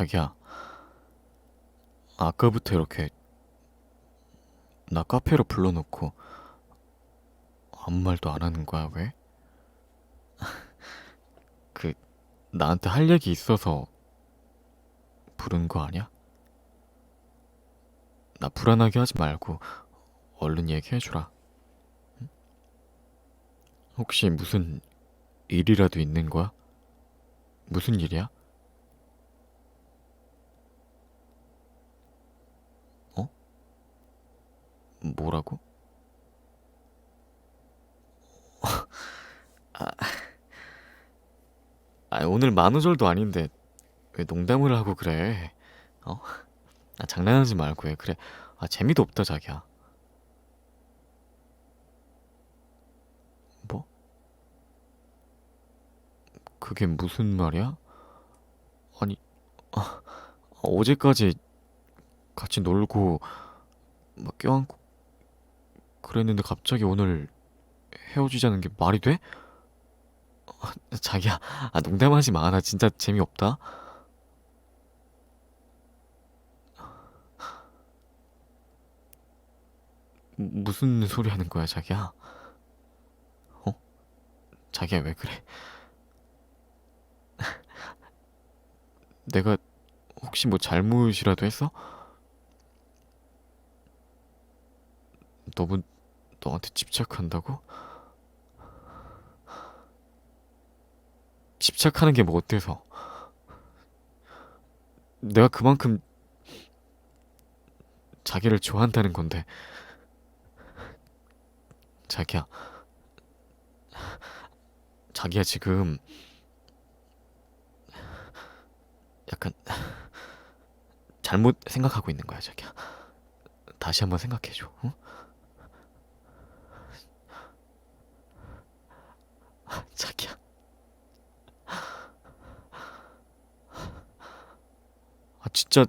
자기야, 아까부터 이렇게 나 카페로 불러놓고 아무 말도 안 하는 거야, 왜? 그, 나한테 할 얘기 있어서 부른 거 아니야? 나 불안하게 하지 말고 얼른 얘기해주라. 응? 혹시 무슨 일이라도 있는 거야? 무슨 일이야? 뭐라고? 아, 아, 오늘 만우절도 아닌데 왜 농담을 하고 그래? 어? 아, 장난하지 말고 해. 그래. 아, 재미도 없다, 자기야. 뭐? 그게 무슨 말이야? 아니, 아, 어제까지 같이 놀고 막 껴안고 그랬는데 갑자기 오늘 헤어지자는 게 말이 돼? 아, 자기야, 아, 농담하지 마. 나 진짜 재미없다. 무슨 소리 하는 거야, 자기야? 어? 자기야, 왜 그래? 내가 혹시 뭐 잘못이라도 했어? 너무 너한테 집착한다고? 집착하는 게 뭐 어때서? 내가 그만큼 자기를 좋아한다는 건데. 자기야. 자기야 지금 약간 잘못 생각하고 있는 거야, 자기야. 다시 한번 생각해 줘. 응? 자기야. 아 진짜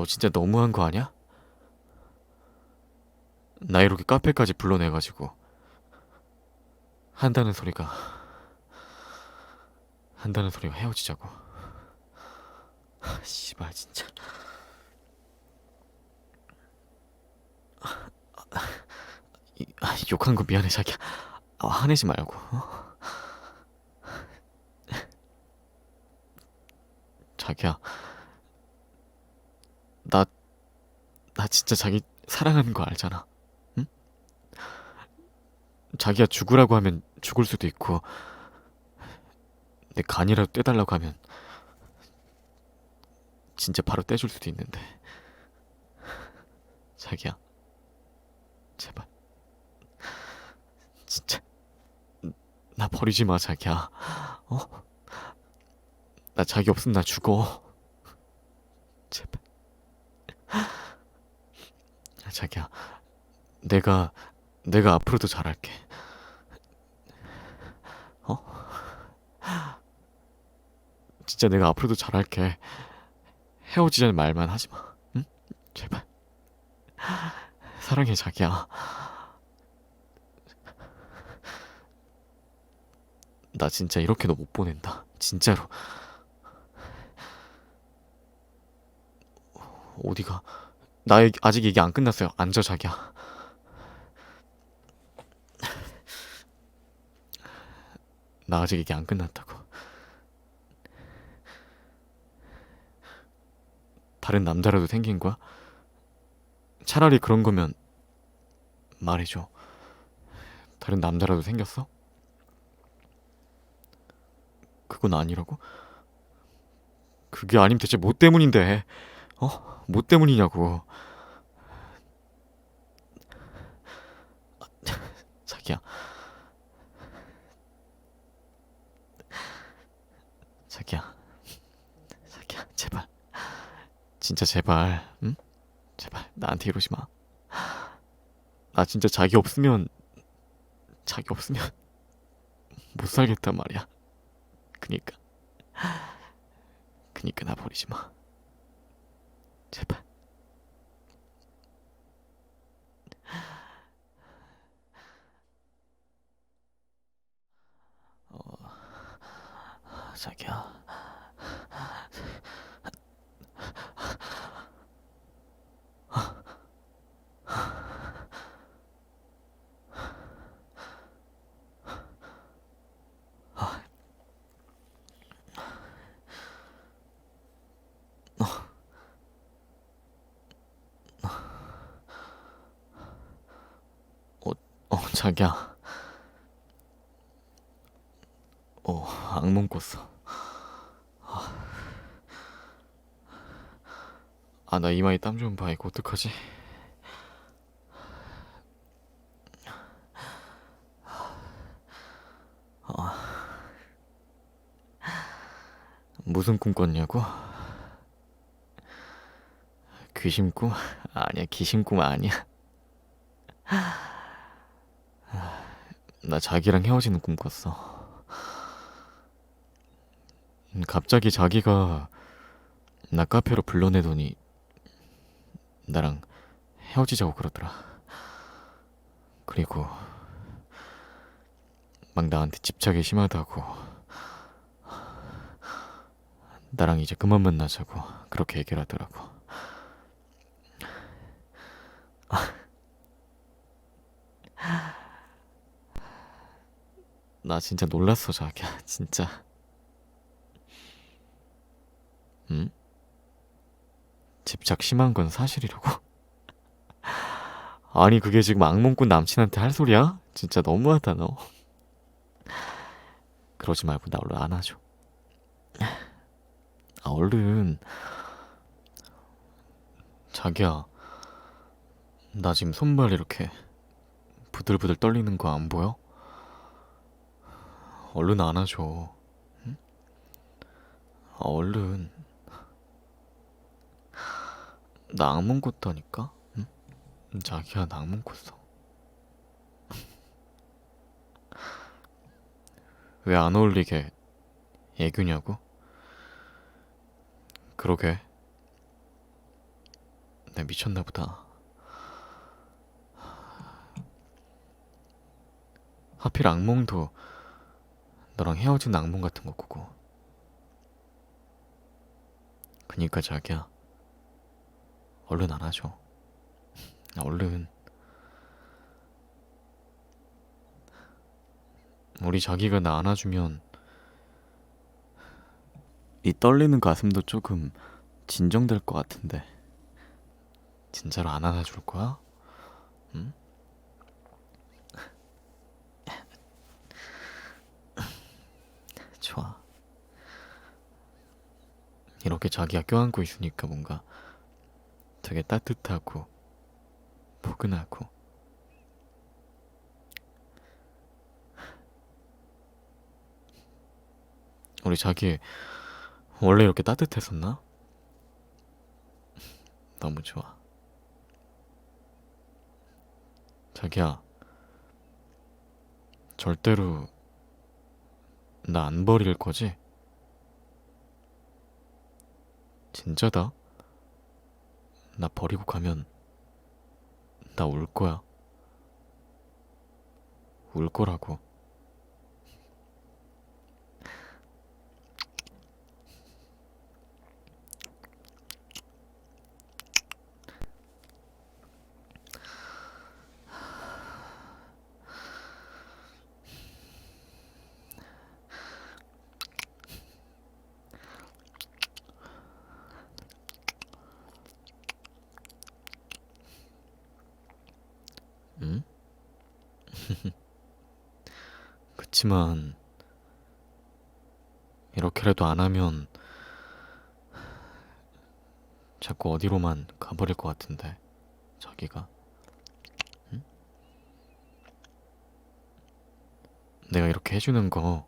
너 진짜 너무한 거 아니야? 나 이렇게 카페까지 불러내가지고 한다는 소리가 한다는 소리가 헤어지자고. 아, 씨발 진짜. 이- 아, 욕한 거 미안해 자기야. 아, 화내지 말고. 어? 자기야. 나, 나 진짜 자기 사랑하는 거 알잖아. 응? 자기가 죽으라고 하면 죽을 수도 있고, 내 간이라도 떼달라고 하면, 진짜 바로 떼줄 수도 있는데. 자기야. 제발. 진짜. 나 버리지 마, 자기야. 어? 나 자기 없으면 나 죽어. 제발. 자기야. 내가, 내가 앞으로도 잘할게. 어? 진짜 내가 앞으로도 잘할게. 헤어지자는 말만 하지 마. 응? 제발. 사랑해, 자기야. 나 진짜 이렇게 너 못 보낸다. 진짜로. 어디가? 나 얘기- 아직 얘기 안 끝났어요. 앉아, 자기야. 나 아직 얘기 안 끝났다고. 다른 남자라도 생긴 거야? 차라리 그런 거면 말해줘. 다른 남자라도 생겼어? 그건 아니라고? 그게 아니면 대체 뭐 때문인데? 어? 뭐 때문이냐고. 자기야. 자기야. 자기야, 제발. 진짜 제발. 응? 제발 나한테 이러지 마. 나 진짜 자기 없으면 자기 없으면 못 살겠단 말이야. 그니까 그니까 나 버리지 마. 제발. 어, 자기야. 어, 자기야. 어, 악몽 꿨어. 아, 나 이마에 땀 좀 봐. 이거 어떡하지? 무슨 꿈 꿨냐고? 귀신 꿈? 아니야, 귀신 꿈 아니야. 나 자기랑 헤어지는 꿈 꿨어. 음, 갑자기 자기가 나 카페로 불러내더니 나랑 헤어지자고 그러더라. 그리고 막 나한테 집착이 심하다고 나랑 이제 그만 만나자고 그렇게 얘기를 하더라고. 나 진짜 놀랐어, 자기야. 진짜. 응? 집착 심한 건 사실이라고? 아니, 그게 지금 악몽꾼 남친한테 할 소리야? 진짜 너무하다, 너. 그러지 말고 나 얼른 안아줘. 아, 얼른. 자기야. 나 지금 손발 이렇게 부들부들 떨리는 거 안 보여? 얼른 안아줘. 응? 아, 얼른. 나 악몽 꿨다니까? 응? 자기야, 나 악몽 꿨어. 왜 안 어울리게 애교냐고? 그러게. 내 미쳤나 보다. 하필 악몽도 너랑 헤어진 악몽 같은 거 꾸고. 그니까 자기야. 얼른 안아줘. 얼른. 우리 자기가 나 안아주면 이 떨리는 가슴도 조금 진정될 것 같은데. 진짜로 안 안아줄 거야? 응? 좋아. 이렇게 자기가 껴안고 있으니까 뭔가 되게 따뜻하고 포근하고 우리 자기 원래 이렇게 따뜻했었나? 너무 좋아. 자기야, 절대로 나 안 버릴 거지? 진짜다. 나 버리고 가면 나 울 거야. 울 거라고. 응? 그치만 이렇게라도 안 하면 자꾸 어디로만 가버릴 것 같은데 자기가 응? 내가 이렇게 해주는 거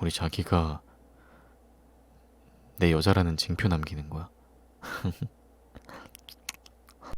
우리 자기가 내 여자라는 징표 남기는 거야.